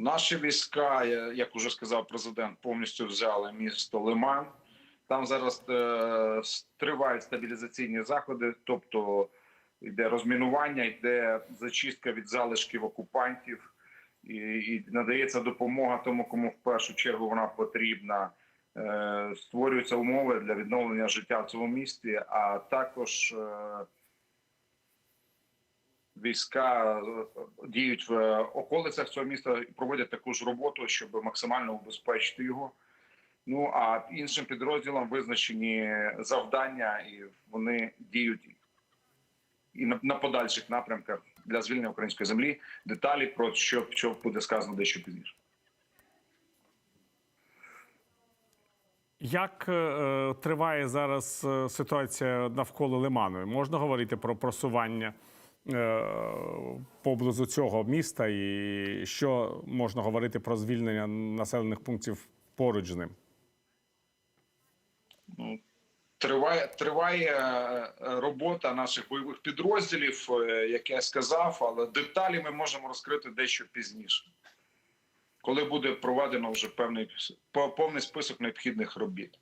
Наші війська, як уже сказав президент, повністю взяли місто Лиман. Там зараз е, тривають стабілізаційні заходи, тобто йде розмінування, йде зачистка від залишків окупантів, і, і надається допомога тому, кому в першу чергу вона потрібна. Е, створюються умови для відновлення життя в цьому місті, а також е, війська е, діють в околицях цього міста і проводять таку ж роботу, щоб максимально убезпечити його. Ну а іншим підрозділам визначені завдання, і вони діють і на, на подальших напрямках для звільнення української землі. Деталі про що, що буде сказано дещо пізніше. Як е, триває зараз е, ситуація навколо Лиману? Можна говорити про просування поблизу цього міста, і що можна говорити про звільнення населених пунктів поруч з ним? Ну, Триває триває е, робота наших бойових підрозділів, е, як я сказав, але деталі ми можемо розкрити дещо пізніше, коли буде проведено вже певний повний список необхідних робіт.